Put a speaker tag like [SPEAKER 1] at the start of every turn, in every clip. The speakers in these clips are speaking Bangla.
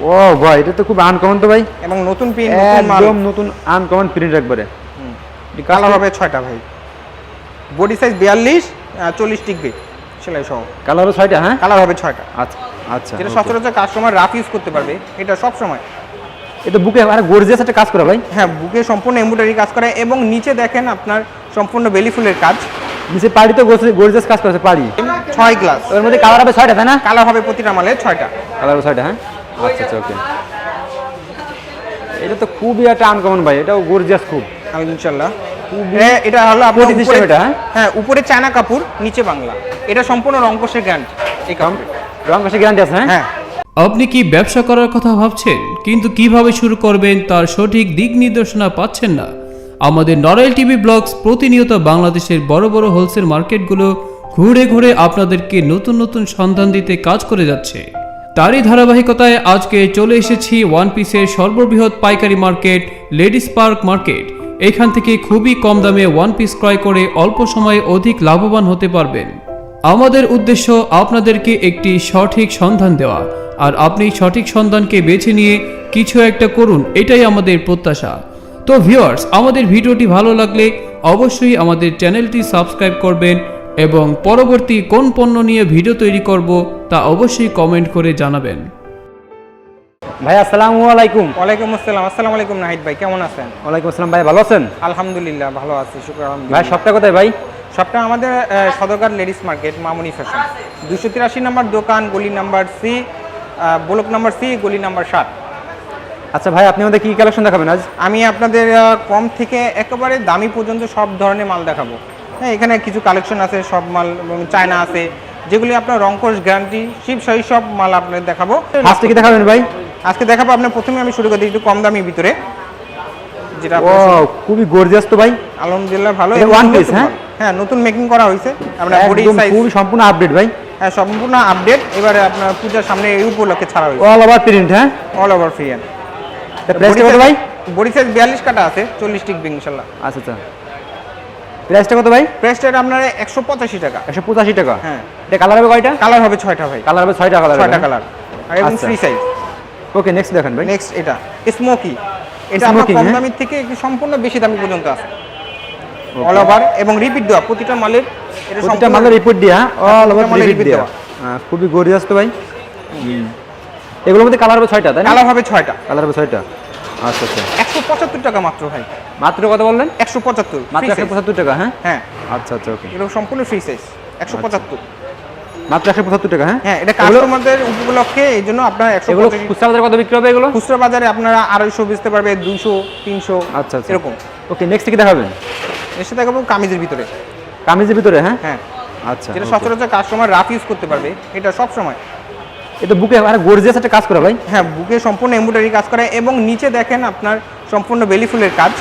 [SPEAKER 1] ও ভাই এটা তো খুব আনকমন তো ভাই।
[SPEAKER 2] এবং নতুন প্রিন্ট
[SPEAKER 1] একদম নতুন আনকমন প্রিন্ট একবারে।
[SPEAKER 2] কালার হবে ছয়টা ভাই। বডি সাইজ বিয়াল্লিশ চল্লিশ টিকবে সেলাই সহ।
[SPEAKER 1] কালার ছয়টা হ্যাঁ?
[SPEAKER 2] কালার হবে ছয়টা।
[SPEAKER 1] আচ্ছা আচ্ছা
[SPEAKER 2] যেটা সচরাচর কাস্টমার রাফ ইউজ করতে পারবে এটা সব সময়।
[SPEAKER 1] এটা বুকে আরে গর্জিয়াস একটা কাজ করা ভাই।
[SPEAKER 2] হ্যাঁ বুকে সম্পূর্ণ এমব্রয়ডারি কাজ করে এবং নিচে দেখেন আপনার সম্পূর্ণ বেলি ফুলের কাজ।
[SPEAKER 1] নিচে পাড়ি তো গর্জিয়াস কাজ করেছে পাড়ি।
[SPEAKER 2] ছয় গ্লাস
[SPEAKER 1] ওর মধ্যে কালার হবে ছয়টা তাই না?
[SPEAKER 2] কালার হবে প্রতিটা মালে ছয়টা।
[SPEAKER 1] কালার হবে ছয়টা হ্যাঁ? আচ্ছা আচ্ছা ওকে। এটা তো খুবই একটা আনকমন ভাই এটাও গর্জিয়াস খুব।
[SPEAKER 2] ইনশাল্লাহ এটা হলো আপনার উপরে
[SPEAKER 1] এটা, হ্যাঁ?
[SPEAKER 2] হ্যাঁ উপরে চায়না কাপড় নিচে বাংলা। এটা সম্পূর্ণ গ্যান্ড এই কাপড়
[SPEAKER 1] রং কষে গ্যারান্টি আছে হ্যাঁ?
[SPEAKER 2] হ্যাঁ।
[SPEAKER 3] আপনি কি ব্যবসা করার কথা ভাবছেন কিন্তু কীভাবে শুরু করবেন তার সঠিক দিক নির্দেশনা পাচ্ছেন না? আমাদের নরেল টিভি ব্লগস প্রতিনিয়ত বাংলাদেশের বড় বড় হোলসেল মার্কেটগুলো ঘুরে ঘুরে আপনাদেরকে নতুন নতুন সন্ধান দিতে কাজ করে যাচ্ছে। তারই ধারাবাহিকতায় আজকে চলে এসেছি ওয়ান পিসের সর্ববৃহৎ পাইকারি মার্কেট লেডিস পার্ক মার্কেট এখান থেকে খুবই কম দামে ওয়ান পিস ক্রয় করে অল্প সময়ে অধিক লাভবান হতে পারবেন। আমাদের উদ্দেশ্য আপনাদেরকে একটি সঠিক সন্ধান দেওয়া। আর আপনি সঠিক সন্ধানকে বেছে নিয়ে কিছু একটা করুন, এটাই আমাদের প্রত্যাশা। তো ভিউয়ার্স আমাদের ভিডিওটি ভালো লাগলে অবশ্যই আমাদের চ্যানেলটি সাবস্ক্রাইব করবেন এবং পরবর্তী কোন পণ্য নিয়ে ভিডিও তৈরি করব তা অবশ্যই কমেন্ট করে জানাবেন।
[SPEAKER 1] ভাই আসসালামু আলাইকুম।
[SPEAKER 2] ওয়ালাইকুম আসসালাম। আসসালামু আলাইকুম নাহিদ ভাই কেমন আছেন?
[SPEAKER 1] ওয়ালাইকুম আসসালাম ভাই ভালো আছেন?
[SPEAKER 2] আলহামদুলিল্লাহ ভালো আছি শুক্র
[SPEAKER 1] ভাই সবটা কোথায় ভাই?
[SPEAKER 2] সবটা আমাদের Sadarghat ladies market Mamuni fashion. দুশো তিরাশি নাম্বার দোকান গলি number C block number C গলি নাম্বার সাত।
[SPEAKER 1] আচ্ছা ভাই আপনি আমাদের কী কালেকশন দেখাবেন আজ?
[SPEAKER 2] আমি আপনাদের কম থেকে একেবারে দামি পর্যন্ত সব ধরনের মাল দেখাবো। হ্যাঁ এখানে কিছু কালেকশন আছে সব মাল এবং চায়না আছে। যেগুলি আপনার রঙ্কশ গ্যারান্টি শিব সহি সব মাল আপনাদের দেখাবো।
[SPEAKER 1] ফার্স্টে কি দেখাবেন ভাই?
[SPEAKER 2] আজকে দেখাবো আপনার প্রথমে আমি শুরু করি একটু কম দামির ভিতরে। যেটা
[SPEAKER 1] ও খুবই গর্জিয়াস তো ভাই।
[SPEAKER 2] আলহামদুলিল্লাহ ভালো এবং
[SPEAKER 1] one হ্যাঁ?
[SPEAKER 2] হ্যাঁ নতুন মেকিং করা হয়েছে আপনার বডি সাইজ
[SPEAKER 1] খুবই সম্পূর্ণ আপডেট ভাই।
[SPEAKER 2] হ্যাঁ সম্পূর্ণ আপডেট এবারে আপনার পূজার সামনে এই উপলক্ষে ছাড়া হয়েছে।
[SPEAKER 1] অল ওভার প্রিন্ট হ্যাঁ?
[SPEAKER 2] অল ওভার ফ্রি
[SPEAKER 1] প্রাইসটা কত ভাই?
[SPEAKER 2] বডি সাইজ বিয়াল্লিশ কাটা আছে চল্লিশ টিকবে ইনশাল্লাহ।
[SPEAKER 1] আচ্ছা আচ্ছা। প্রাইসটা কত ভাই?
[SPEAKER 2] প্রাইসটা আপনার একশো পঁচাশি টাকা।
[SPEAKER 1] একশো পঁচাশি টাকা?
[SPEAKER 2] হ্যাঁ।
[SPEAKER 1] এটা কালার হবে কয়টা?
[SPEAKER 2] কালার হবে ছয়টা ভাই।
[SPEAKER 1] কালার হবে ছয়টা কালার
[SPEAKER 2] ছয়টা কালার। এবং। ফ্রি সাইজ
[SPEAKER 1] ওকে নেক্সট দেখেন ভাই।
[SPEAKER 2] নেক্সট এটা। স্মোকি এটা
[SPEAKER 1] Smoky,
[SPEAKER 2] কম
[SPEAKER 1] হ্যাঁ?
[SPEAKER 2] দামির থেকে একটু সম্পূর্ণ বেশি দামি পর্যন্ত আছে। অল ওভার এবং রিপিট দেওয়া প্রতিটা মালের এটা
[SPEAKER 1] প্রতিটা মালের রিপিট দিয়া অল ওভার
[SPEAKER 2] মালের
[SPEAKER 1] দিয়া
[SPEAKER 2] দেওয়া।
[SPEAKER 1] হ্যাঁ, খুবই গর্জিয়াস তো ভাই। এগুলোর মধ্যে কালার হবে ছয়টা তাই না?
[SPEAKER 2] কালার হবে ছয়টা।
[SPEAKER 1] কালার হবে ছয়টা। আচ্ছা আচ্ছা।
[SPEAKER 2] একশো পঁচাত্তর টাকা মাত্র ভাই।
[SPEAKER 1] মাত্র কত বললেন?
[SPEAKER 2] একশো পঁচাত্তর
[SPEAKER 1] মাত্র একশো পঁচাত্তর টাকা হ্যাঁ?
[SPEAKER 2] হ্যাঁ।
[SPEAKER 1] আচ্ছা আচ্ছা ওকে
[SPEAKER 2] এগুলো সম্পূর্ণ ফ্রি সাইজ একশো পঁচাত্তর।
[SPEAKER 1] মাত্র একশো পঁচাত্তর টাকা হ্যাঁ?
[SPEAKER 2] হ্যাঁ এটা কাস্টমারদের উপলক্ষে এই জন্য আপনার একশো
[SPEAKER 1] এগুলো খুচরা বাজারে কত বিক্রি হবে এগুলো?
[SPEAKER 2] খুচরা বাজারে আপনারা আড়াইশো বেচতে পারবে দুশো তিনশো
[SPEAKER 1] আচ্ছা আচ্ছা।
[SPEAKER 2] এরকম।
[SPEAKER 1] ওকে নেক্সট কি দেখাবেন?
[SPEAKER 2] এর সাথে দেখাবো কামিজের ভিতরে।
[SPEAKER 1] কামিজের ভিতরে হ্যাঁ?
[SPEAKER 2] হ্যাঁ।
[SPEAKER 1] আচ্ছা
[SPEAKER 2] যেটা সচরাচর কাস্টমার রাফ ইউজ করতে পারবে এটা সব সময়
[SPEAKER 1] এটা বুকে আরে গর্জিয়াস একটা কাজ করা ভাই।
[SPEAKER 2] হ্যাঁ বুকে সম্পূর্ণ এমব্রয়ডারি কাজ করে এবং নিচে দেখেন আপনার সম্পূর্ণ বেলি ফুলের কাজ।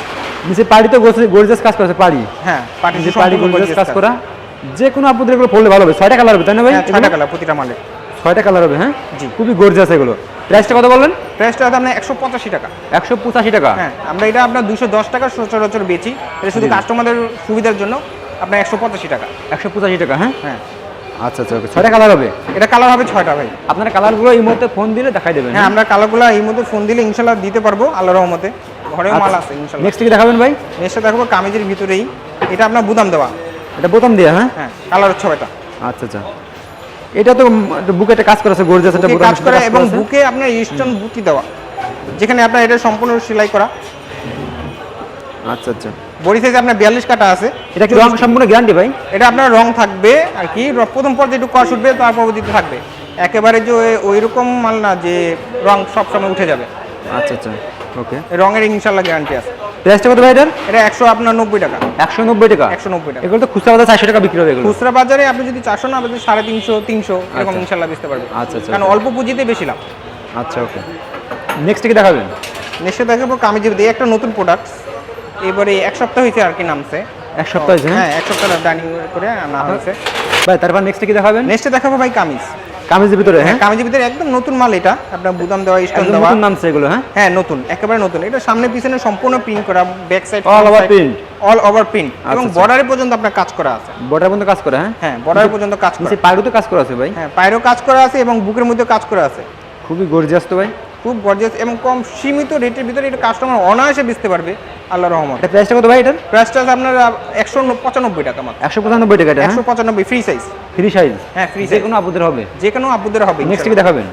[SPEAKER 1] নিচে পাড়ি তো গর্জিয়াস কাজ করেছে পাড়ি।
[SPEAKER 2] হ্যাঁ
[SPEAKER 1] পাড়ি গর্জিয়াস কাজ করা। যে কোনো আপনাদের এগুলো পড়লে ভালো হবে। ছয়টা কালার হবে তাই না ভাই?
[SPEAKER 2] হ্যাঁ ছয়টা কালার প্রতিটা মালে।
[SPEAKER 1] ছয়টা কালার হবে হ্যাঁ?
[SPEAKER 2] জি।
[SPEAKER 1] খুবই গর্জিয়াস এগুলো। প্রাইসটা কত বললেন?
[SPEAKER 2] প্রাইসটা হচ্ছে আপনার একশো পঁচাশি টাকা।
[SPEAKER 1] একশো পঁচাশি টাকা?
[SPEAKER 2] হ্যাঁ আমরা এটা আপনার দুশো দশ টাকা সচরাচর বেচি। এটা শুধু কাস্টমারদের সুবিধার জন্য আপনার একশো পঁচাশি টাকা।
[SPEAKER 1] একশো পঁচাশি টাকা হ্যাঁ?
[SPEAKER 2] হ্যাঁ।
[SPEAKER 1] আচ্ছা আচ্ছা ওকে ছয়টা কালার হবে?
[SPEAKER 2] এটা কালার হবে ছয়টা ভাই।
[SPEAKER 1] আপনারা কালারগুলো এই মুহূর্তে ফোন দিলে দেখাই দেবেন।
[SPEAKER 2] হ্যাঁ আমরা কালারগুলো এই মধ্যে ফোন দিলে ইনশাল্লাহ দিতে পারব আল্লাহ রহমতে। ঘরেও
[SPEAKER 1] আচ্ছা।
[SPEAKER 2] মাল আছে ইনশাল্লাহ।
[SPEAKER 1] নেক্সট কি দেখাবেন ভাই?
[SPEAKER 2] এসে দেখব কামিজের ভিতরেই। এটা আপনার বুদাম দেওয়া।
[SPEAKER 1] এটা বোতাম দিয়ে হ্যাঁ?
[SPEAKER 2] হ্যাঁ কালার ছয়টা।
[SPEAKER 1] আচ্ছা আচ্ছা। এটা তো বুকে একটা কাজ করেছে গর্জিয়াস একটা
[SPEAKER 2] বুকে কাজ করে এবং বুকে আপনার ইস্টন বুটি দেওয়া। যেখানে আপনার এটা সম্পূর্ণ সেলাই করা।
[SPEAKER 1] আচ্ছা আচ্ছা।
[SPEAKER 2] বডি সাইজ আপনার বিয়াল্লিশ কাটা আছে।
[SPEAKER 1] এটা কি রং সম্পূর্ণ গ্যারান্টি ভাই?
[SPEAKER 2] এটা আপনার রং থাকবে আর কি। প্রথম পর্যায়ে একটু কষ উঠবে তার পরবর্তীতে থাকবে। একেবারে যে ওই রকম মাল না যে রং সব সময় উঠে যাবে।
[SPEAKER 1] আচ্ছা আচ্ছা। ওকে
[SPEAKER 2] রঙের ইনশাল্লাহ গ্যারান্টি আছে।
[SPEAKER 1] প্রাইসটা কত ভাই এটার?
[SPEAKER 2] এটা একশো আপনার নব্বই টাকা।
[SPEAKER 1] একশো নব্বই টাকা?
[SPEAKER 2] একশো নব্বই টাকা।
[SPEAKER 1] এগুলো তো খুচরা বাজার চারশো টাকা বিক্রি হবে এগুলো।
[SPEAKER 2] খুচরা বাজারে আপনি যদি চারশো না বেচে সাড়ে তিনশো তিনশো এরকম
[SPEAKER 1] আচ্ছা।
[SPEAKER 2] ইনশাল্লাহ বেচতে পারবে
[SPEAKER 1] আচ্ছা, আচ্ছা,
[SPEAKER 2] কারণ
[SPEAKER 1] আচ্ছা।
[SPEAKER 2] অল্প পুঁজিতে বেশি লাভ।
[SPEAKER 1] আচ্ছা ওকে নেক্সট কি দেখাবেন?
[SPEAKER 2] নেক্সটে দেখাবো কামিজের দিয়ে একটা নতুন প্রোডাক্ট এবারে এক সপ্তাহ হয়েছে আর কি নামছে।
[SPEAKER 1] এক সপ্তাহ হয়েছে, হ্যাঁ?
[SPEAKER 2] এক সপ্তাহ ডাইনিং করে আনা হয়েছে
[SPEAKER 1] ভাই তারপর নেক্সট কি দেখাবেন?
[SPEAKER 2] নেক্সটে দেখাবো ভাই কামিজ।
[SPEAKER 1] কামিজের ভিতরে হ্যাঁ
[SPEAKER 2] হ্যাঁ? কামিজের ভিতরে একদম নতুন মাল এটা। আপনার বুদাম দেওয়া স্টোন দেওয়া।
[SPEAKER 1] নতুন নামছে এগুলো হ্যাঁ?
[SPEAKER 2] হ্যাঁ নতুন একেবারে নতুন। এটা সামনে পিছনে সম্পূর্ণ প্রিন্ট করা back side
[SPEAKER 1] All over print?
[SPEAKER 2] All over print এবং
[SPEAKER 1] আচ্ছা।
[SPEAKER 2] বর্ডারে পর্যন্ত আপনার কাজ করা আছে।
[SPEAKER 1] বর্ডার পর্যন্ত কাজ করা হ্যাঁ?
[SPEAKER 2] হ্যাঁ বর্ডারে পর্যন্ত কাজ করা।
[SPEAKER 1] নিচে পাড়ু তো কাজ করা আছে ভাই।
[SPEAKER 2] হ্যাঁ পায়েরও কাজ করা আছে এবং বুকের মধ্যে কাজ করা আছে।
[SPEAKER 1] খুবই গর্জিয়াস তো ভাই।
[SPEAKER 2] খুব গর্জিয়াস এবং কম সীমিত রেটের ভিতরে এটা কাস্টমার অনায়াসে বেচতে পারবে আল্লাহ রহমান
[SPEAKER 1] এটা প্রাইসটা কত ভাই এটার?
[SPEAKER 2] প্রাইসটা আপনার একশো পঁচানব্বই টাকা মাত্র।
[SPEAKER 1] একশো পঁচানব্বই টাকা এটা
[SPEAKER 2] একশো পঁচানব্বই ফ্রি সাইজ
[SPEAKER 1] ফ্রি সাইজ
[SPEAKER 2] হ্যাঁ ফ্রি সাইজ
[SPEAKER 1] কোনো আপুদের হবে।
[SPEAKER 2] যে কোনো আপুদের হবে
[SPEAKER 1] নেক্সট কি দেখাবেন?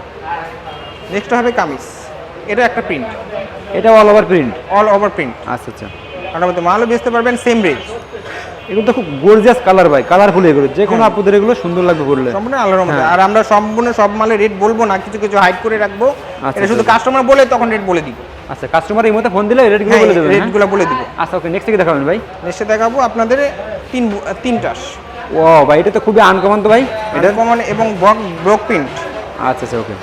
[SPEAKER 2] নেক্সট হবে কামিজ। এটা একটা প্রিন্ট
[SPEAKER 1] এটা all over print
[SPEAKER 2] all over print
[SPEAKER 1] আচ্ছা আচ্ছা।
[SPEAKER 2] আপনার মধ্যে মালও বেচতে পারবেন সেম রেঞ্জ
[SPEAKER 1] এগুলো তো খুব গর্জিয়াস কালার ভাই কালারফুল এগুলো। যে কোনো আপুদের এগুলো সুন্দর লাগবে পরলে
[SPEAKER 2] সম্পূর্ণ আল্লাহর মধ্যে।
[SPEAKER 1] হ্যাঁ।
[SPEAKER 2] আর আমরা সম্পূর্ণ সব মালের রেট বলব না কিছু কিছু হাইড করে রাখব।
[SPEAKER 1] আচ্ছা,
[SPEAKER 2] এটা শুধু
[SPEAKER 1] আচ্ছা।
[SPEAKER 2] কাস্টমার বলে তখন রেট বলে দিব।
[SPEAKER 1] আচ্ছা কাস্টমার এই মধ্যে ফোন দিলে রেটগুলো
[SPEAKER 2] হ্যাঁ
[SPEAKER 1] বলে হ্যাঁ?
[SPEAKER 2] রেটগুলো বলে দিব।
[SPEAKER 1] আচ্ছা ওকে নেক্সট কি দেখাবেন ভাই।
[SPEAKER 2] নেক্সটে দেখাবো আপনাদের তিন তিনটাস
[SPEAKER 1] ও ভাই এটা তো খুবই আনকমন তো ভাই। এটা
[SPEAKER 2] কমন এবং ব্রক প্রিন্ট
[SPEAKER 1] আচ্ছা আচ্ছা ওকে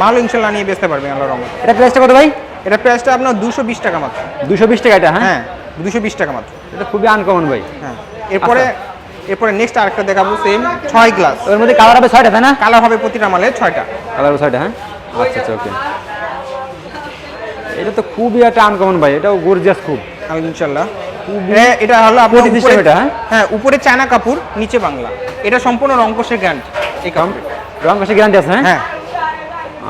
[SPEAKER 2] মাল ইনশাল্লাহ নিয়ে বেচতে পারবেন আল্লাহর রহমতে।
[SPEAKER 1] এটা প্রাইসটা কত ভাই?
[SPEAKER 2] এটা প্রাইসটা আপনার দুশো বিশ টাকা মাত্র।
[SPEAKER 1] দুশো বিশ টাকা এটা হ্যাঁ?
[SPEAKER 2] হ্যাঁ। দুশো বিশ টাকা মাত্র।
[SPEAKER 1] এটা খুবই আনকমন ভাই।
[SPEAKER 2] হ্যাঁ এরপরে
[SPEAKER 1] আচ্ছা।
[SPEAKER 2] এরপরে নেক্সট আরেকটা দেখাবো সেম ছয় গ্লাস
[SPEAKER 1] ওর মধ্যে কালার হবে ছয়টা তাই না?
[SPEAKER 2] কালার হবে প্রতিটা মালের ছয়টা।
[SPEAKER 1] কালার হবে ছয়টা হ্যাঁ? আচ্ছা আচ্ছা ওকে এটা তো খুবই একটা আনকমন ভাই এটাও গর্জিয়াস খুব।
[SPEAKER 2] আমি ইনশাল্লাহ। এ- এটা হলো আপনার
[SPEAKER 1] কোটি
[SPEAKER 2] উপরে
[SPEAKER 1] system এটা, হ্যাঁ?
[SPEAKER 2] হ্যাঁ উপরে চায়না কাপড় নিচে বাংলা। এটা সম্পূর্ণ রংকোশের গ্যারান্টি এই কাপড়
[SPEAKER 1] রং গ্যারান্টি আছে হ্যাঁ?
[SPEAKER 2] হ্যাঁ।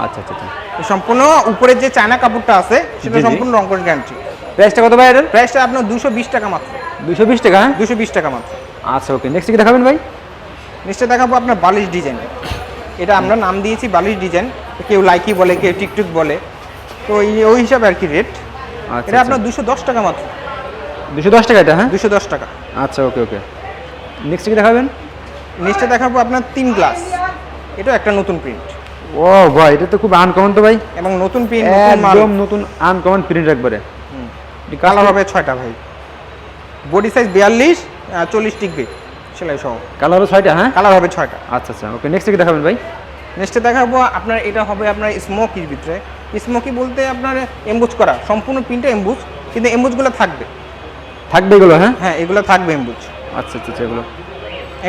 [SPEAKER 1] আচ্ছা আচ্ছা আচ্ছা।
[SPEAKER 2] সম্পূর্ণ উপরে যে চায়না কাপড়টা আছে সেটা
[SPEAKER 1] জি, জি।
[SPEAKER 2] সম্পূর্ণ রংকোশ গ্যারান্টি
[SPEAKER 1] প্রাইসটা কত ভাই এটার?
[SPEAKER 2] প্রাইসটা আপনার দুশো বিশ টাকা মাত্র।
[SPEAKER 1] দুশো বিশ টাকা হ্যাঁ?
[SPEAKER 2] দুশো বিশ টাকা মাত্র।
[SPEAKER 1] আচ্ছা ওকে নেক্সট কি দেখাবেন ভাই?
[SPEAKER 2] নিশ্চয় দেখাবো আপনার বালিশ ডিজাইন। এটা আমরা নাম দিয়েছি বালিশ ডিজাইন। কেউ লাইকি বলে কেউ টিকটুক বলে। তো ওই হিসাবে আর কি রেট
[SPEAKER 1] আচ্ছা
[SPEAKER 2] এটা আপনার দুশো দশ টাকা মাত্র।
[SPEAKER 1] দুশো দশ টাকা এটা হ্যাঁ?
[SPEAKER 2] দুশো দশ টাকা।
[SPEAKER 1] আচ্ছা ওকে ওকে নেক্সট কি দেখাবেন?
[SPEAKER 2] নিচটা দেখাবো আপনার তিন গ্লাস এটা একটা নতুন প্রিন্ট
[SPEAKER 1] ও ভাই এটা তো খুব আনকমন তো ভাই।
[SPEAKER 2] এবং নতুন প্রিন্ট
[SPEAKER 1] একদম নতুন আনকমন প্রিন্ট একবারে।
[SPEAKER 2] কালার হবে ছয়টা ভাই। বডি সাইজ বিয়াল্লিশ চল্লিশ টিকবে সেলাই সহ
[SPEAKER 1] কালারও ছয়টা হ্যাঁ?
[SPEAKER 2] কালার হবে ছয়টা।
[SPEAKER 1] আচ্ছা আচ্ছা ওকে নেক্সট কি দেখাবেন ভাই?
[SPEAKER 2] নেক্সটে দেখাবো আপনার এটা হবে আপনার স্মোকির ভিতরে। স্মোকি বলতে আপনার এমবুজ করা সম্পূর্ণ প্রিন্টে এমবুজ কিন্তু এমবুজগুলো থাকবে।
[SPEAKER 1] থাকবে এগুলো হ্যাঁ?
[SPEAKER 2] হ্যাঁ এগুলো থাকবে এমবুজ।
[SPEAKER 1] আচ্ছা আচ্ছা আচ্ছা এগুলো।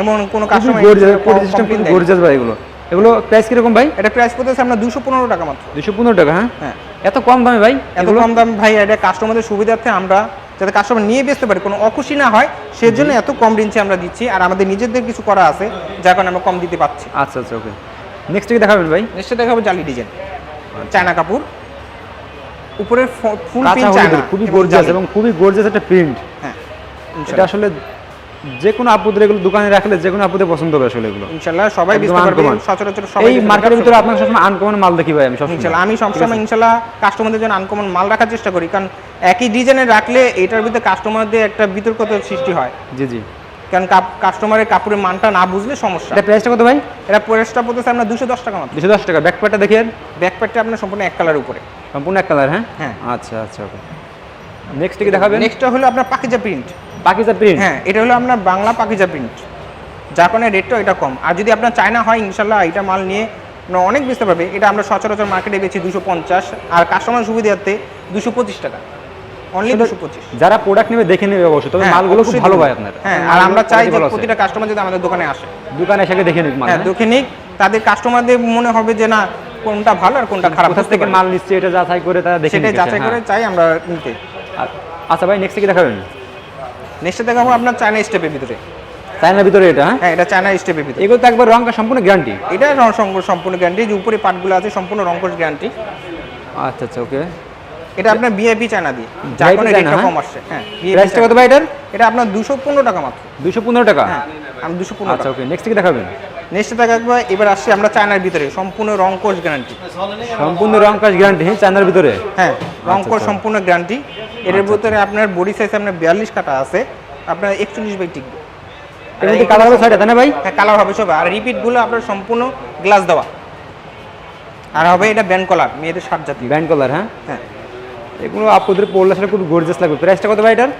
[SPEAKER 2] এমন কোনো কাস্টমার
[SPEAKER 1] ভাই এগুলো। এগুলো প্রাইস কীরকম ভাই?
[SPEAKER 2] এটা প্রাইস পড়তেছে আপনার দুশো পনেরো টাকা মাত্র।
[SPEAKER 1] দুশো পনেরো টাকা হ্যাঁ?
[SPEAKER 2] হ্যাঁ।
[SPEAKER 1] এত কম দামে ভাই?
[SPEAKER 2] এত কম দাম ভাই এটা কাস্টমারদের সুবিধার্থে আমরা যাতে কাস্টমার নিয়ে বেচতে পারে কোনো অখুশি না হয় সেজন্য এত কম রেঞ্জে আমরা দিচ্ছি আর আমাদের নিজেদের কিছু করা আছে যার কারণে আমরা কম দিতে পারছি।
[SPEAKER 1] আচ্ছা আচ্ছা ওকে নেক্সট কি দেখাবেন ভাই?
[SPEAKER 2] নিশ্চয় দেখাবো জালি ডিজাইন চায়না কাপড়। উপরে ফুল প্রিন্ট চায়না
[SPEAKER 1] খুবই গর্জিয়াস এবং খুবই গর্জিয়াস একটা প্রিন্ট
[SPEAKER 2] হ্যাঁ
[SPEAKER 1] এটা আসলে যে কোনো আপুদের এগুলো দোকানে রাখলে যে কোনো আপুদের পছন্দ হবে আসলে এগুলো।
[SPEAKER 2] ইনশাল্লাহ সবাই বুঝতে সচরাচর সবাই
[SPEAKER 1] এই মার্কেটের ভিতরে আপনার সবসময় আনকমন মাল দেখি ভাই আমি সবসময়।
[SPEAKER 2] ইনশাল্লাহ আমি সবসময়
[SPEAKER 1] আছে?
[SPEAKER 2] ইনশাল্লাহ কাস্টমারদের জন্য আনকমন মাল রাখার চেষ্টা করি কারণ একই ডিজাইনে রাখলে এটার ভিতরে কাস্টমারদের একটা বিতর্কতা সৃষ্টি হয়।
[SPEAKER 1] জি জি।
[SPEAKER 2] কারণ কাস্টমারের কাপড়ের মানটা না বুঝলে সমস্যা।
[SPEAKER 1] এটা প্রাইসটা কত ভাই?
[SPEAKER 2] এটা পরেশটা পড়তেছে আপনার দুশো দশ টাকা মাত্র।
[SPEAKER 1] দুশো দশ টাকা। ব্যাক প্যাটটা দেখি আর
[SPEAKER 2] ব্যাক প্যাডটা আপনার সম্পূর্ণ এক কালার উপরে।
[SPEAKER 1] সম্পূর্ণ এক কালার হ্যাঁ?
[SPEAKER 2] হ্যাঁ।
[SPEAKER 1] আচ্ছা আচ্ছা ওকে। নেক্সট কি দেখাবেন?
[SPEAKER 2] নেক্সটটা হলো আপনার পাকিজা প্রিন্ট
[SPEAKER 1] পাকিজা প্রিন্ট
[SPEAKER 2] হ্যাঁ এটা হলো আপনার বাংলা পাকিজা প্রিন্ট যার কারণে রেটটা এটা কম। আর যদি আপনার চায়না হয় ইনশাল্লাহ এটা মাল নিয়ে আপনার অনেক বেচতে পারবে। এটা আমরা সচরাচর মার্কেটে বেচি দুশো পঞ্চাশ আর কাস্টমার সুবিধার্থে দুশো পঁচিশ টাকা। অনলি দুশো পঁচিশ।
[SPEAKER 1] যারা প্রোডাক্ট নেবে দেখে নেবে অবশ্যই। তবে
[SPEAKER 2] হ্যাঁ,
[SPEAKER 1] মালগুলো খুব ভালো। ভাই আপনার।
[SPEAKER 2] হ্যাঁ আর আমরা চাই যে প্রতিটা কাস্টমার যদি আমাদের দোকানে আসে।
[SPEAKER 1] দোকানে এসে দেখে নিক মাল
[SPEAKER 2] হ্যাঁ
[SPEAKER 1] হ্যাঁ?
[SPEAKER 2] দোকানিক তাদের কাস্টমারদের মনে হবে যে না কোনটা ভালো আর কোনটা খারাপ
[SPEAKER 1] কোথা থেকে মাল নিচ্ছে এটা যাচাই করে তারা দেখে নিচ্ছে,
[SPEAKER 2] যাচাই করে
[SPEAKER 1] হ্যাঁ।
[SPEAKER 2] চাই আমরা নিতে।
[SPEAKER 1] আচ্ছা ভাই নেক্সট কি দেখাবেন?
[SPEAKER 2] নেক্সটে দেখাবো আপনার চায়না স্টেপের ভিতরে।
[SPEAKER 1] চায়নার ভিতরে এটা হ্যাঁ?
[SPEAKER 2] হ্যাঁ এটা চায়না স্টেপের ভিতরে।
[SPEAKER 1] এগুলো তো একবার রঙটা সম্পূর্ণ গ্যারান্টি
[SPEAKER 2] এটা সম্পূর্ণ গ্যারান্টি যে উপরে পার্টগুলো আছে সম্পূর্ণ রঙ্কশ গ্যারান্টি
[SPEAKER 1] আচ্ছা আচ্ছা ওকে
[SPEAKER 2] এটা আপনার ভিআইপি চায়না দিয়ে যার রেটটা
[SPEAKER 1] হ্যাঁ?
[SPEAKER 2] কম আসছে হ্যাঁ
[SPEAKER 1] প্রাইসটা কত ভাই এটার?
[SPEAKER 2] এটা আপনার দুশো পনেরো টাকা মাত্র।
[SPEAKER 1] দুশো পনেরো টাকা?
[SPEAKER 2] হ্যাঁ আমি দুশো পনেরো
[SPEAKER 1] আচ্ছা ওকে নেক্সট থেকে দেখাবেন।
[SPEAKER 2] নেক্সট টাকা এবার আসছি আমরা চায়নার ভিতরে। সম্পূর্ণ রংকোশ গ্যারান্টি।
[SPEAKER 1] সম্পূর্ণ রং গ্যারান্টি হ্যাঁ চায়নার ভিতরে।
[SPEAKER 2] হ্যাঁ রংকোশ
[SPEAKER 1] আচ্ছা।
[SPEAKER 2] সম্পূর্ণ গ্যারান্টি। এর ভিতরে আপনার বডি সাইজ আপনার বিয়াল্লিশ কাটা আছে। আপনার একচল্লিশ বাই টিকবে।
[SPEAKER 1] এর কালার হবে ছয়টা তাই না ভাই?
[SPEAKER 2] হ্যাঁ কালার হবে সব আর রিপিটগুলো আপনার সম্পূর্ণ গ্লাস দেওয়া। আর হবে এটা ব্যান্ড কলার মেয়েদের শার্ট জাতীয়।
[SPEAKER 1] ব্যান্ড কালার হ্যাঁ?
[SPEAKER 2] হ্যাঁ।
[SPEAKER 1] এগুলো আপুদের পড়লে আসলে খুব গর্জিয়াস লাগবে। প্রাইসটা কত ভাই এটার?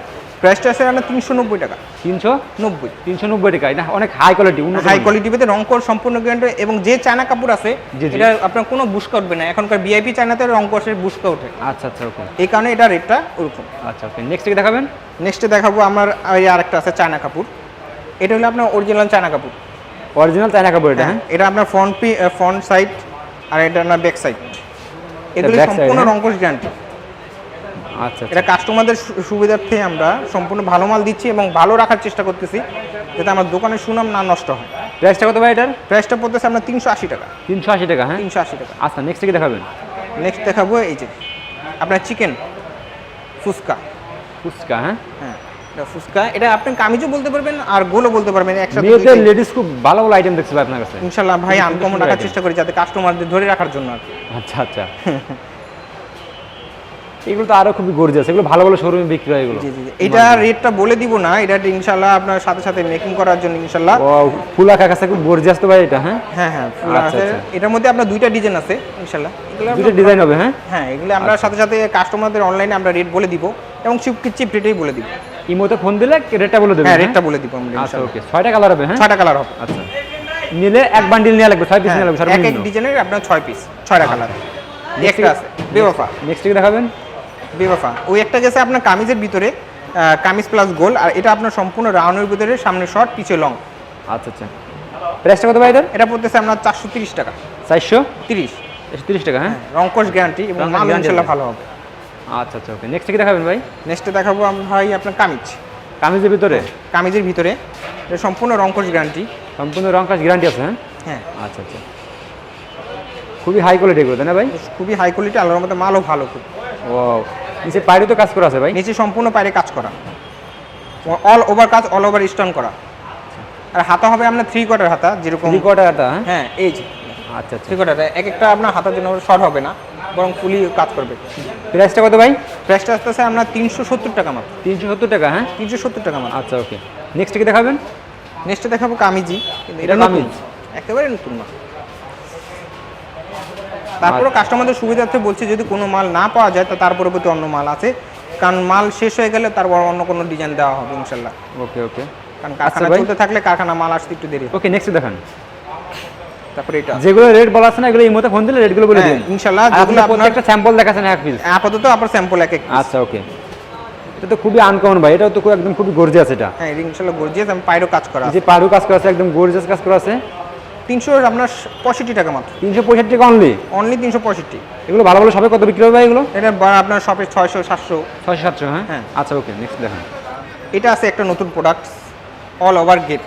[SPEAKER 2] প্রাইসটা আছে আপনার তিনশো নব্বই টাকা।
[SPEAKER 1] তিনশো?
[SPEAKER 2] নব্বই।
[SPEAKER 1] তিনশো নব্বই টাকা এটা অনেক হাই কোয়ালিটি
[SPEAKER 2] হাই। কোয়ালিটি পেতে রংকর সম্পূর্ণ গ্যারান্টি এবং যে চায়না কাপড় আছে। এটা আপনার কোনো বুস্কা উঠবে না। এখনকার ভিআইপি চায়নাতে রংকসের বুস্কা ওঠে।
[SPEAKER 1] আচ্ছা আচ্ছা ওকে।
[SPEAKER 2] এই কারণে এটা রেটটা ওরকম।
[SPEAKER 1] আচ্ছা ওকে নেক্সট কি দেখাবেন?
[SPEAKER 2] নেক্সটে দেখাবো আমার এই আরেকটা আছে চায়না কাপড়। এটা হলো আপনার অরিজিনাল চায়না কাপড়।
[SPEAKER 1] অরিজিনাল চায়না কাপড় এটা
[SPEAKER 2] হ্যাঁ
[SPEAKER 1] হ্যাঁ?
[SPEAKER 2] এটা আপনার ফ্রন্ট পি ফ্রন্ট সাইড আর এটা আপনার ব্যাক সাইড এগুলো সম্পূর্ণ
[SPEAKER 1] হ্যাঁ?
[SPEAKER 2] রংকস গ্যারান্টি
[SPEAKER 1] আচ্ছা আচ্ছা।
[SPEAKER 2] এটা কাস্টমারদের সুবিধার্থে আমরা সম্পূর্ণ ভালো মাল দিচ্ছি এবং ভালো রাখার চেষ্টা করতেছি যাতে আমার দোকানের সুনাম না নষ্ট হয়।
[SPEAKER 1] প্রাইসটা কত ভাই এটার?
[SPEAKER 2] প্রাইসটা পড়তেছে আপনার তিনশো আশি টাকা।
[SPEAKER 1] তিনশো আশি টাকা হ্যাঁ?
[SPEAKER 2] তিনশো আশি টাকা।
[SPEAKER 1] আচ্ছা নেক্সট কি দেখাবেন?
[SPEAKER 2] নেক্সট দেখাবো এই যে আপনার চিকেন ফুচকা।
[SPEAKER 1] ফুচকা হ্যাঁ?
[SPEAKER 2] হ্যাঁ এটা ফুচকা। এটা আপনি কামিজও বলতে পারবেন আর গোলও বলতে পারবেন একসাথে
[SPEAKER 1] মেয়েদের লেডিস খুব ভালো ভালো আইটেম দেখছি আপনার কাছে।
[SPEAKER 2] ইনশাল্লাহ ভাই আনকমন রাখার চেষ্টা করি যাতে কাস্টমারদের ধরে রাখার জন্য আর।
[SPEAKER 1] আচ্ছা আচ্ছা। এগুলো তো আরও খুবই গর্জিয়াস এগুলো ভালো ভালো শোরুমে বিক্রি হয় এগুলো।
[SPEAKER 2] জি জি জি। এটা রেটটা বলে দিব না এটা ইনশাল্লাহ আপনার সাথে সাথে মেকিং করার জন্য ইনশাল্লাহ
[SPEAKER 1] ও ফুলা কাছে খুব গর্জিয়াস তো ভাই এটা হ্যাঁ?
[SPEAKER 2] হ্যাঁ হ্যাঁ ফুল
[SPEAKER 1] আচ্ছা,
[SPEAKER 2] আছে
[SPEAKER 1] আচ্ছা।
[SPEAKER 2] এটার মধ্যে আপনার দুইটা ডিজাইন আছে ইনশাল্লাহ এগুলো আমরা-
[SPEAKER 1] ডিজাইন হবে হ্যাঁ?
[SPEAKER 2] হ্যাঁ এগুলো আমরা সাথে সাথে কাস্টমারদের অনলাইনে আমরা রেট বলে দিব এবং চিপ চিপ রেটেই বলে দিব।
[SPEAKER 1] ইমোতে ফোন দিলে রেটটা বলে দেবেন
[SPEAKER 2] হ্যাঁ
[SPEAKER 1] হ্যাঁ?
[SPEAKER 2] রেটটা বলে দিব আমরা
[SPEAKER 1] আচ্ছা ওকে ছয়টা কালার হবে হ্যাঁ?
[SPEAKER 2] ছয়টা কালার হবে।
[SPEAKER 1] আচ্ছা। নিলে এক বান্ডিল নিয়ে লাগবে ছয় পিস
[SPEAKER 2] নিয়ে
[SPEAKER 1] নেওয়া লাগবে
[SPEAKER 2] এক এক ডিজাইনের আপনার ছয় পিস ছয়টা কালার একটা আছে বেওয়াফা
[SPEAKER 1] নেক্সট কি
[SPEAKER 2] বেওয়াফা ওই একটা গেছে আপনার কামিজের ভিতরে কামিজ প্লাস গোল আর এটা আপনার সম্পূর্ণ রাউন্ডের ভিতরে সামনে শর্ট পিছে লং
[SPEAKER 1] আচ্ছা আচ্ছা। প্রাইসটা কত ভাই
[SPEAKER 2] এটা পড়তেছে আপনার চারশো তিরিশ টাকা।
[SPEAKER 1] চারশো?
[SPEAKER 2] তিরিশ।
[SPEAKER 1] তিরিশ টাকা হ্যাঁ?
[SPEAKER 2] রংকশ গ্যারান্টি এবং মাল ইনশাল্লাহ ভালো হবে।
[SPEAKER 1] আচ্ছা আচ্ছা ওকে। নেক্সট কি দেখাবেন ভাই?
[SPEAKER 2] নেক্সটে দেখাবো আমি ভাই আপনার কামিজ।
[SPEAKER 1] কামিজের ভিতরে?
[SPEAKER 2] কামিজের ভিতরে। এটা সম্পূর্ণ রংকশ গ্যারান্টি
[SPEAKER 1] সম্পূর্ণ রং কাজ গ্যারান্টি আছে হ্যাঁ?
[SPEAKER 2] হ্যাঁ।
[SPEAKER 1] আচ্ছা আচ্ছা। খুবই হাই কোয়ালিটি এগুলো তাই না ভাই?
[SPEAKER 2] খুবই হাই কোয়ালিটি আল্লাহর মধ্যে মালও ভালো খুব।
[SPEAKER 1] ও নিচে পাইরে তো কাজ করা আছে ভাই?
[SPEAKER 2] নিচে সম্পূর্ণ পায়ে কাজ করা। অল ওভার কাজ অল ওভার স্টোন করা। আর হাতা হবে আপনার থ্রি কোয়ার্টার হাতা যেরকম
[SPEAKER 1] থ্রি কোয়ার্টারটা হ্যাঁ?
[SPEAKER 2] হ্যাঁ এই যে।
[SPEAKER 1] আচ্ছা আচ্ছা।
[SPEAKER 2] থ্রি কোয়ার্টার এক একটা আপনার হাতার জন্য শর্ট হবে না বরং ফুলি কাজ করবে।
[SPEAKER 1] প্রাইসটা কত ভাই?
[SPEAKER 2] প্রাইসটা আসতেছে আপনার তিনশো সত্তর টাকা মাত্র।
[SPEAKER 1] তিনশো সত্তর টাকা হ্যাঁ?
[SPEAKER 2] তিনশো সত্তর টাকা মাত্র।
[SPEAKER 1] আচ্ছা ওকে। নেক্সট কি দেখাবেন?
[SPEAKER 2] নেক্সটে দেখাবো কামিজি। কিন্তু এটা
[SPEAKER 1] কামিজ?
[SPEAKER 2] একেবারে নতুন মাল। তারপরে কাস্টমারদের সুবিধার্থে বলছি যদি কোনো মাল না পাওয়া যায় তো তার পরবর্তী অন্য মাল আছে। কারণ মাল শেষ হয়ে গেলে তারপর অন্য কোনো ডিজাইন দেওয়া হবে ইনশাল্লাহ।
[SPEAKER 1] ওকে ওকে।
[SPEAKER 2] কারণ কারখানা
[SPEAKER 1] আচ্ছা
[SPEAKER 2] চলতে থাকলে কারখানা মাল আসতে একটু দেরি
[SPEAKER 1] ওকে নেক্সট দেখান।
[SPEAKER 2] তারপরে এটা।
[SPEAKER 1] যেগুলো রেট বলা আছে না এগুলো এই মতো ফোন দিলে রেটগুলো বলে
[SPEAKER 2] হ্যাঁ,
[SPEAKER 1] দিন
[SPEAKER 2] যেগুলো আপনার-
[SPEAKER 1] স্যাম্পল দেখাচ্ছেন এক পিস
[SPEAKER 2] আপাতত স্যাম্পল এক এক
[SPEAKER 1] আচ্ছা ওকে। এটা তো খুবই আনকমন ভাই এটাও তো একদম খুবই গর্জিয়াস এটা।
[SPEAKER 2] হ্যাঁ এটা গর্জিয়াস আমি কাজ করা
[SPEAKER 1] যে পারু কাজ করা আছে একদম গর্জিয়াস কাজ করা আছে।
[SPEAKER 2] তিনশো আপনার পঁয়ষট্টি টাকা মাত্র।
[SPEAKER 1] তিনশো পঁয়ষট্টি টাকা অনলি
[SPEAKER 2] অনলি তিনশো পঁয়ষট্টি।
[SPEAKER 1] এগুলো ভালো ভালো সবে কত বিক্রি হবে এগুলো?
[SPEAKER 2] এটা আপনার শপে ছয়শো সাতশো।
[SPEAKER 1] ছয়শো সাতশো হ্যাঁ?
[SPEAKER 2] হ্যাঁ।
[SPEAKER 1] আচ্ছা ওকে নেক্সট দেখান।
[SPEAKER 2] এটা আছে একটা নতুন product all over gate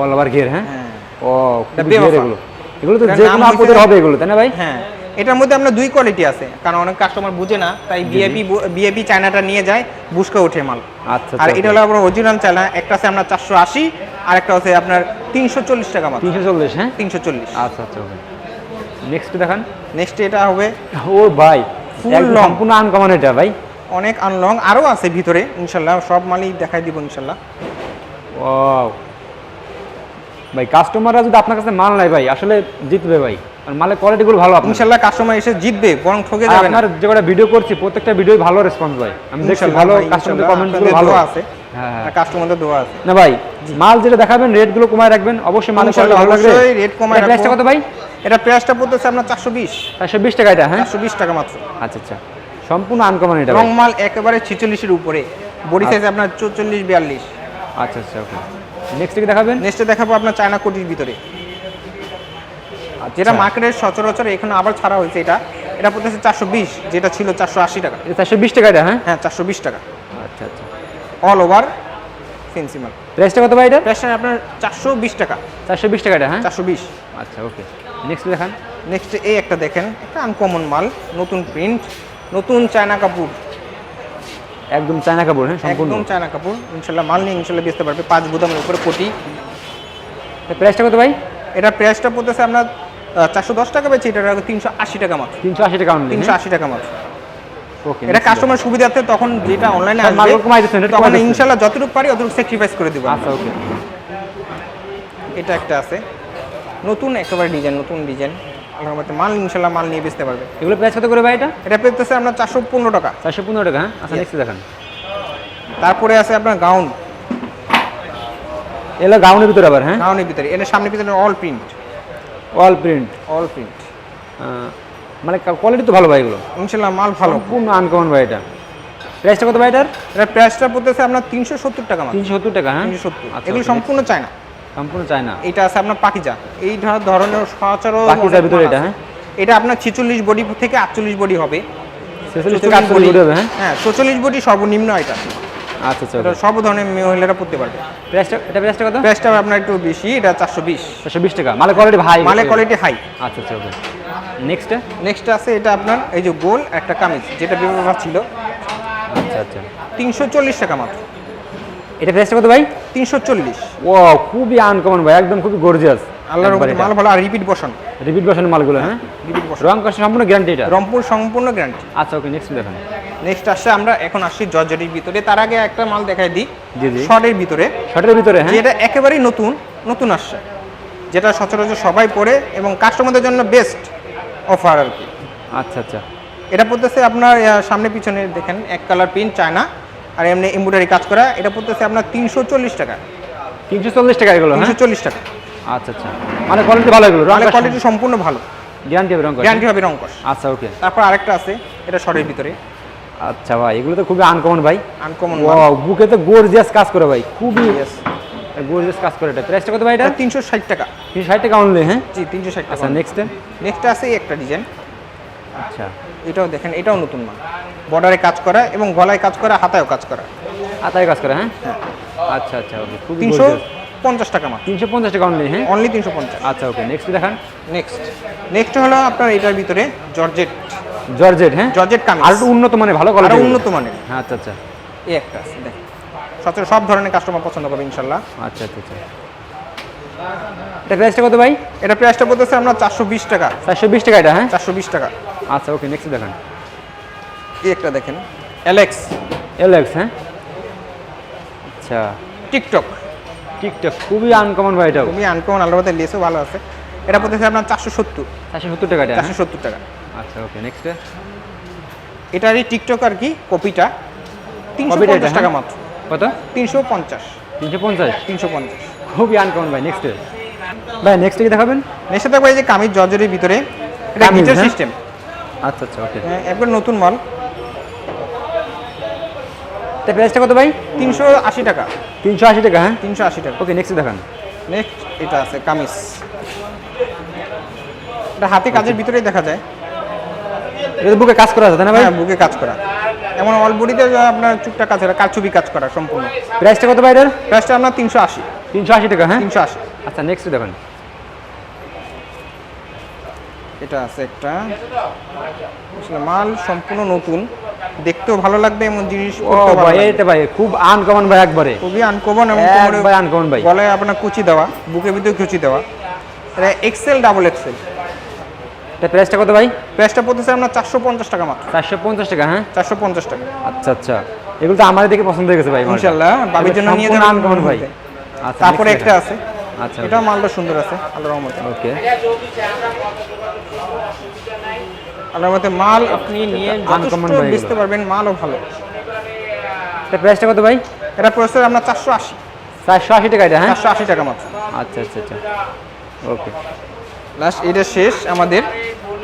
[SPEAKER 1] all over gear হ্যাঁ? ও এগুলো। এগুলো তো যে কোনো আপদের হবে এগুলো তাই না ভাই?
[SPEAKER 2] হ্যাঁ। এটার মধ্যে আপনার দুই কোয়ালিটি আছে কারণ অনেক কাস্টমার বুঝে না তাই বিএপি বিএপি চায়নাটা নিয়ে যায় বুসকা ওঠে মাল।
[SPEAKER 1] আচ্ছা
[SPEAKER 2] আর এটা হলো আপনার অরিজিনাল চায়না একটা আছে আপনার চারশো আশি আর একটা আছে আপনার তিনশো চল্লিশ টাকা মাত্র।
[SPEAKER 1] তিনশো চল্লিশ হ্যাঁ?
[SPEAKER 2] তিনশো চল্লিশ।
[SPEAKER 1] আচ্ছা আচ্ছা ওকে। নেক্সট দেখান।
[SPEAKER 2] নেক্সট এটা হবে
[SPEAKER 1] ও ভাই একদম
[SPEAKER 2] long।
[SPEAKER 1] সম্পূর্ণ আনকমন এটা ভাই।
[SPEAKER 2] অনেক আনলং আরও আছে ভিতরে ইনশাল্লাহ। সব মালই দেখাই দিব ইনশাল্লাহ।
[SPEAKER 1] ওয়াও ভাই কাস্টমাররা যদি আপনার কাছে মাল নাই ভাই আসলে জিতবে ভাই। আর মালের কোয়ালিটিগুলো ভালো আপনার।
[SPEAKER 2] ইনশাল্লাহ কাস্টমার এসে জিতবে বরং ঠকে যাবে না।
[SPEAKER 1] আপনার যে ভিডিও করছি প্রত্যেকটা ভিডিও ভালো রেসপন্স ভাই। আমি দেখছি ভালো কাস্টমারদের কমেন্টগুলো ভালো।
[SPEAKER 2] আছে। কাস্টমারদের দোয়া আছে।
[SPEAKER 1] না ভাই মাল যেটা দেখাবেন রেটগুলো কমায় রাখবেন অবশ্যই মালের
[SPEAKER 2] ইনশাল্লাহ,
[SPEAKER 1] কোয়ালিটি ভালো লাগবে।
[SPEAKER 2] rate কমায়
[SPEAKER 1] এটার price টা
[SPEAKER 2] রাখব।
[SPEAKER 1] কত ভাই?
[SPEAKER 2] এটা প্রাইসটা পড়তেছে আপনার চারশো বিশ।
[SPEAKER 1] চারশো বিশ টাকা এটা হ্যাঁ?
[SPEAKER 2] চারশো বিশ টাকা মাত্র।
[SPEAKER 1] আচ্ছা আচ্ছা। সম্পূর্ণ আনকমন এটা
[SPEAKER 2] রং মাল একেবারে ছিচল্লিশের উপরে। বডি সাইজ আপনার চৌচল্লিশ বিয়াল্লিশ।
[SPEAKER 1] আচ্ছা আচ্ছা ওকে নেক্সট কি দেখাবেন?
[SPEAKER 2] নেক্সটে দেখাবো আপনার চায়না কোটির ভিতরে। যেটা মার্কেটের সচরাচর এখানে আবার ছাড়া হয়েছে এটা। এটা পড়তেছে চারশো বিশ যেটা ছিল চারশো আশি টাকা।
[SPEAKER 1] এটা চারশো বিশ টাকা এটা হ্যাঁ?
[SPEAKER 2] হ্যাঁ চারশো বিশ টাকা।
[SPEAKER 1] আচ্ছা আচ্ছা।
[SPEAKER 2] অল ওভার ফেন্সি মাল।
[SPEAKER 1] প্রাইসটা কত ভাই এটা?
[SPEAKER 2] প্রাইসটা আপনার চারশো বিশ টাকা।
[SPEAKER 1] চারশো বিশ টাকা এটা হ্যাঁ?
[SPEAKER 2] চারশো বিশ।
[SPEAKER 1] আচ্ছা ওকে নেক্সট দেখান।
[SPEAKER 2] নেক্সট এই একটা দেখেন একটা আনকমন মাল নতুন প্রিন্ট নতুন চায়না কাপড়।
[SPEAKER 1] একদম চায়না কাপড় হ্যাঁ সম্পূর্ণ।
[SPEAKER 2] একদম চায়না কাপড় ইনশাল্লাহ মাল নিয়ে ইনশাল্লাহ বেচতে পারবে পাঁচ গুদামের উপরে কোটি
[SPEAKER 1] প্রাইসটা কত ভাই?
[SPEAKER 2] এটা প্রাইসটা পড়তেছে আপনার চারশো দশ টাকা বেচে এটা তিনশো আশি টাকা মাত্র
[SPEAKER 1] তিনশো আশি টাকা অনলি
[SPEAKER 2] তিনশো আশি টাকা মাত্র এটা কাস্টমার সুবিধার্থে তখন যেটা অনলাইনে
[SPEAKER 1] হ্যাঁ,
[SPEAKER 2] আসবে তখন
[SPEAKER 1] কমাই
[SPEAKER 2] ইনশাল্লাহ যতটুকু পারি অতটুকু স্যাক্রিফাইস করে দেবো
[SPEAKER 1] আচ্ছা ওকে
[SPEAKER 2] এটা একটা আছে। নতুন একেবারে ডিজাইন নতুন ডিজাইন আল্লাহর মাল ইনশাল্লাহ মাল নিয়ে বেচতে পারবে।
[SPEAKER 1] এগুলো প্রাইস কত করে ভাই এটা?
[SPEAKER 2] এটা পেতেছে আপনার চারশো পনেরো টাকা।
[SPEAKER 1] চারশো পনেরো টাকা হ্যাঁ? আচ্ছা নেক্সট দেখান।
[SPEAKER 2] তারপরে আছে আপনার গাউন
[SPEAKER 1] এগুলো গাউনের ভিতরে আবার হ্যাঁ?
[SPEAKER 2] গাউনের ভিতরে। এর সামনে পিছনে all print
[SPEAKER 1] all print
[SPEAKER 2] all print
[SPEAKER 1] মানে কোয়ালিটি তো ভালো ভাই এগুলো।
[SPEAKER 2] ইনশাল্লাহ মাল ভালো।
[SPEAKER 1] সম্পূর্ণ আনকমন ভাই এটা। প্রাইসটা কত ভাই এটার?
[SPEAKER 2] এটা প্রাইসটা পড়তেছে আপনার তিনশো সত্তর টাকা
[SPEAKER 1] তিনশো সত্তর টাকা হ্যাঁ?
[SPEAKER 2] তিনশো সত্তর।
[SPEAKER 1] আচ্ছা,
[SPEAKER 2] এগুলো সম্পূর্ণ চায়না।
[SPEAKER 1] next। সম্পূর্ণ চায় না
[SPEAKER 2] এটা আছে আপনার পাকিজা। এই ধরনের সচরাচর
[SPEAKER 1] পাকিজার ভিতরে এটা, হ্যাঁ?
[SPEAKER 2] এটা আপনার ছিচল্লিশ বডি থেকে আটচল্লিশ বডি হবে।
[SPEAKER 1] ছেচল্লিশ হ্যাঁ?
[SPEAKER 2] হ্যাঁ চল্লিশ বডি সর্বনিম্ন এটা।
[SPEAKER 1] আচ্ছা আচ্ছা
[SPEAKER 2] এটা সব ধরনের মহিলারা পড়তে পারবে।
[SPEAKER 1] প্রাইসটা এটা প্রাইসটা কত?
[SPEAKER 2] প্রাইসটা আপনার একটু বেশি এটা চারশো বিশ।
[SPEAKER 1] চারশো বিশ টাকা। মালের কোয়ালিটি ভাই
[SPEAKER 2] মালের কোয়ালিটি হাই
[SPEAKER 1] আচ্ছা আচ্ছা ওকে। নেক্সটে
[SPEAKER 2] নেক্সট আছে এটা আপনার এই যে গোল একটা কামিজ যেটা ব্যবহার ছিল।
[SPEAKER 1] আচ্ছা আচ্ছা।
[SPEAKER 2] তিনশো চল্লিশ টাকা মাত্র।
[SPEAKER 1] এটা প্রাইসটা কত ভাই?
[SPEAKER 2] তিনশো চল্লিশ।
[SPEAKER 1] ও খুবই আনকমন ভাই একদম খুবই গর্জিয়াস
[SPEAKER 2] আল্লাহর রহমতে মাল ভালো আর রিপিট বসান।
[SPEAKER 1] রিপিট ভার্সন মালগুলো হ্যাঁ?
[SPEAKER 2] রিপিট বসান।
[SPEAKER 1] রং কষ্ট সম্পূর্ণ গ্যারান্টি এটা?
[SPEAKER 2] রংপুর সম্পূর্ণ গ্যারান্টি
[SPEAKER 1] আচ্ছা ওকে নেক্সট দেখেন।
[SPEAKER 2] নেক্সট আসছে আমরা এখন আসছি জর্জেটের ভিতরে। তার আগে একটা মাল দেখাই দিই
[SPEAKER 1] জি, জি।
[SPEAKER 2] শর্টের ভিতরে।
[SPEAKER 1] শার্টের ভিতরে হ্যাঁ?
[SPEAKER 2] যেটা একেবারেই নতুন নতুন আসছে। যেটা সচরাচর সবাই পরে এবং কাস্টমারদের জন্য বেস্ট অফার আর কি।
[SPEAKER 1] আচ্ছা আচ্ছা।
[SPEAKER 2] এটা পড়তেছে আপনার সামনে পিছনে দেখেন এক কালার প্রিন্ট চায়না আর এমনি এমব্রয়ডারি কাজ করা। এটা পড়তেছে আপনার তিনশো চল্লিশ টাকা।
[SPEAKER 1] তিনশো চল্লিশ টাকা এগুলো হ্যাঁ?
[SPEAKER 2] তিনশো চল্লিশ টাকা।
[SPEAKER 1] আচ্ছা আচ্ছা। মানে কোয়ালিটি ভালো এগুলো রং
[SPEAKER 2] তাহলে কোয়ালিটি সম্পূর্ণ ভালো।
[SPEAKER 1] গ্যারান্টি হবে রং
[SPEAKER 2] গ্যারান্টি হবে রঙ্কশ
[SPEAKER 1] আচ্ছা ওকে।
[SPEAKER 2] তারপর আরেকটা আছে এটা শর্টের ভিতরে।
[SPEAKER 1] আচ্ছা ভাই এগুলো তো খুবই আনকমন ভাই।
[SPEAKER 2] আনকমন
[SPEAKER 1] ও বুকে তো গর্জিয়াস কাজ করে ভাই খুবই গর্জিয়াস কাজ করে এটা। প্রাইসটা কত ভাই এটা?
[SPEAKER 2] তিনশো ষাট টাকা।
[SPEAKER 1] তিনশো ষাট টাকা অনলি হ্যাঁ?
[SPEAKER 2] জি তিনশো ষাট টাকা
[SPEAKER 1] আচ্ছা নেক্সট
[SPEAKER 2] নেক্সট আছে একটা ডিজাইন
[SPEAKER 1] আচ্ছা।
[SPEAKER 2] এটাও দেখেন এটাও নতুন মাল। বর্ডারে কাজ করা এবং গলায় কাজ করা হাতায়ও কাজ করা।
[SPEAKER 1] আতায় কাজ করে হ্যাঁ? আচ্ছা আচ্ছা ওকে খুবই
[SPEAKER 2] তিনশো পঞ্চাশ টাকা মাত্র।
[SPEAKER 1] তিনশো পঞ্চাশ টাকা অনলি হ্যাঁ?
[SPEAKER 2] অনলি তিনশো পঞ্চাশ।
[SPEAKER 1] আচ্ছা ওকে নেক্সট দেখান।
[SPEAKER 2] নেক্সট নেক্সট হলো আপনার এটার ভিতরে জর্জেট
[SPEAKER 1] জর্জেট হ্যাঁ?
[SPEAKER 2] জর্জেট কামিজ
[SPEAKER 1] আর উন্নত মানে ভালো কোয়ালিটি
[SPEAKER 2] উন্নত মানের।
[SPEAKER 1] হ্যাঁ আচ্ছা আচ্ছা।
[SPEAKER 2] এই একটা আছে সচরাচর সব ধরনের কাস্টমার পছন্দ করবে ইনশাল্লাহ।
[SPEAKER 1] আচ্ছা আচ্ছা আচ্ছা। এটা প্রাইসটা কত ভাই?
[SPEAKER 2] এটা প্রাইসটা বলতেছে আমরা চারশো বিশ টাকা।
[SPEAKER 1] চারশো বিশ টাকা এটা হ্যাঁ?
[SPEAKER 2] চারশো বিশ টাকা।
[SPEAKER 1] আচ্ছা ওকে নেক্সট দেখান।
[SPEAKER 2] এই একটা দেখেন। অ্যালেক্স
[SPEAKER 1] এলএক্স হ্যাঁ? আচ্ছা।
[SPEAKER 2] টিকটক
[SPEAKER 1] টিকটক খুবই আনকমন ভাই এটা
[SPEAKER 2] তুমি আনকমন আল্লাহতে লেসও ভালো আছে। এটা বলতেছে আপনার চারশো সত্তর।
[SPEAKER 1] চারশো সত্তর টাকা এটা
[SPEAKER 2] চারশো
[SPEAKER 1] হ্যাঁ?
[SPEAKER 2] সত্তর টাকা।
[SPEAKER 1] আচ্ছা ওকে নেক্সট
[SPEAKER 2] এটারই টিকটক আর কি কপিটা। তিনশো পঞ্চাশ টাকা
[SPEAKER 1] হ্যাঁ?
[SPEAKER 2] মাত্র।
[SPEAKER 1] কত?
[SPEAKER 2] তিনশো পঞ্চাশ।
[SPEAKER 1] তিনশো পঞ্চাশ?
[SPEAKER 2] তিনশো পঞ্চাশ।
[SPEAKER 1] খুবই আনকমন ভাই নেক্সট ভাই নেক্সট কি দেখাবেন?
[SPEAKER 2] নেক্সট থাকবে এই যে কামিজ জর্জের ভিতরে। এটা মিটার
[SPEAKER 1] হ্যাঁ?
[SPEAKER 2] সিস্টেম
[SPEAKER 1] আচ্ছা আচ্ছা ওকে।
[SPEAKER 2] একবার নতুন মাল
[SPEAKER 1] তা প্রাইসটা কত ভাই?
[SPEAKER 2] তিনশো আশি টাকা।
[SPEAKER 1] তিনশো আশি টাকা হ্যাঁ?
[SPEAKER 2] তিনশো আশি টাকা।
[SPEAKER 1] ওকে নেক্সট দেখান।
[SPEAKER 2] নেক্সট এটা আছে কামিজ। এটা হাতে কাজের ভিতরেই দেখা যায়।
[SPEAKER 1] এটা বুকে কাজ করা আছে তাই না ভাই?
[SPEAKER 2] হ্যাঁ বুকে কাজ করা। এমন অল বডিতে আপনার চুপটা কাজ করা কারচুপি কাজ করা সম্পূর্ণ।
[SPEAKER 1] প্রাইসটা কত ভাই এটার?
[SPEAKER 2] প্রাইসটা আপনার তিনশো আশি।
[SPEAKER 1] তিনশো আশি টাকা হ্যাঁ?
[SPEAKER 2] তিনশো আশি।
[SPEAKER 1] আচ্ছা নেক্সট দেখুন।
[SPEAKER 2] এটা আছে একটা। আসলে মাল সম্পূর্ণ নতুন। দেখতেও ভালো লাগবে এমন জিনিস
[SPEAKER 1] ভাই এটা ভাই খুব আনকমন ভাই একবারে।
[SPEAKER 2] খুবই আনকমন এবং কোমরে
[SPEAKER 1] ভাই।
[SPEAKER 2] গলায় আপনার কুচি দেওয়া বুকের ভিতরে কুচি দেওয়া। এটা এক্সেল ডাবল এক্সেল
[SPEAKER 1] এটা প্রাইসটা কত ভাই?
[SPEAKER 2] প্রাইসটা পড়তেছে আপনার চারশো পঞ্চাশ টাকা মাত্র।
[SPEAKER 1] চারশো পঞ্চাশ টাকা হ্যাঁ?
[SPEAKER 2] চারশো পঞ্চাশ টাকা।
[SPEAKER 1] আচ্ছা আচ্ছা। এগুলো তো আমার দেখে পছন্দ হয়ে গেছে ভাই
[SPEAKER 2] ইনশাল্লাহ বাবির জন্য নিয়ে
[SPEAKER 1] আনকমন ভাই। আচ্ছা
[SPEAKER 2] তারপরে একটা আছে।
[SPEAKER 1] আচ্ছা
[SPEAKER 2] এটাও মালটা সুন্দর আছে আল্লাহর রহমতে।
[SPEAKER 1] ওকে।
[SPEAKER 2] আল্লাহর রহমতে মাল আপনি নিয়ে যথেষ্ট
[SPEAKER 1] ভাই
[SPEAKER 2] বেচতে পারবেন মালও ভালো।
[SPEAKER 1] এটা প্রাইসটা কত ভাই?
[SPEAKER 2] এটা প্রসেস আপনার চারশো আশি।
[SPEAKER 1] চারশো আশি টাকা এটা হ্যাঁ?
[SPEAKER 2] চারশো আশি টাকা মাত্র।
[SPEAKER 1] আচ্ছা আচ্ছা আচ্ছা। ওকে।
[SPEAKER 2] লাস্ট এটা শেষ আমাদের।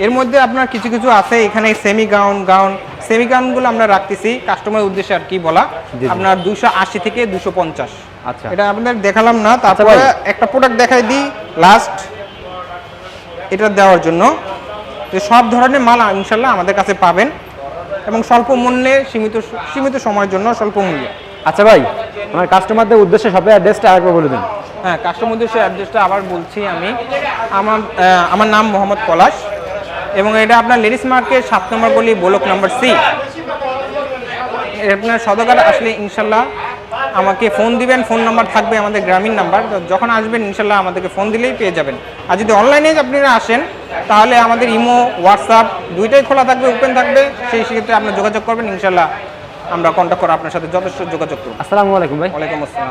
[SPEAKER 2] এর মধ্যে আপনার কিছু কিছু আছে এখানে সেমি গাউন গাউন সেমি গাউনগুলো আমরা রাখতেছি কাস্টমার উদ্দেশ্যে আর কি বলা। আপনার দুশো আশি থেকে দুশো পঞ্চাশ।
[SPEAKER 1] আচ্ছা।
[SPEAKER 2] এটা আপনাদের দেখালাম না তারপরে একটা প্রোডাক্ট দেখাই দিই লাস্ট এটা দেওয়ার জন্য। যে সব ধরনের মাল ইনশাল্লাহ আমাদের কাছে পাবেন এবং স্বল্প মূল্যে সীমিত সীমিত সময়ের জন্য স্বল্প মূল্যে।
[SPEAKER 1] আচ্ছা ভাই আমার কাস্টমারদের উদ্দেশ্যে শপের অ্যাড্রেসটা আরেকবার বলে দিন।
[SPEAKER 2] হ্যাঁ কাস্টমার উদ্দেশ্যে অ্যাড্রেসটা আবার বলছি আমি। আমার আমার নাম মোহাম্মদ পলাশ এবং এটা আপনার লেডিস মার্কেট সাত নম্বর গলি ব্লক নাম্বার সি। আপনার সদকার আসলে ইনশাল্লাহ আমাকে ফোন দিবেন ফোন নাম্বার থাকবে আমাদের গ্রামীণ নাম্বার তো যখন আসবেন ইনশাল্লাহ আমাদেরকে ফোন দিলেই পেয়ে যাবেন। আর যদি অনলাইনে আপনারা আসেন তাহলে আমাদের ইমো হোয়াটসঅ্যাপ দুইটাই খোলা থাকবে ওপেন থাকবে। সেই সেক্ষেত্রে আপনার যোগাযোগ করবেন ইনশাল্লাহ আমরা কন্ট্যাক্ট করে আপনার সাথে যথেষ্ট যোগাযোগ করব।
[SPEAKER 1] আসসালামু আলাইকুম ভাই।
[SPEAKER 2] ওয়ালাইকুম আসসালাম।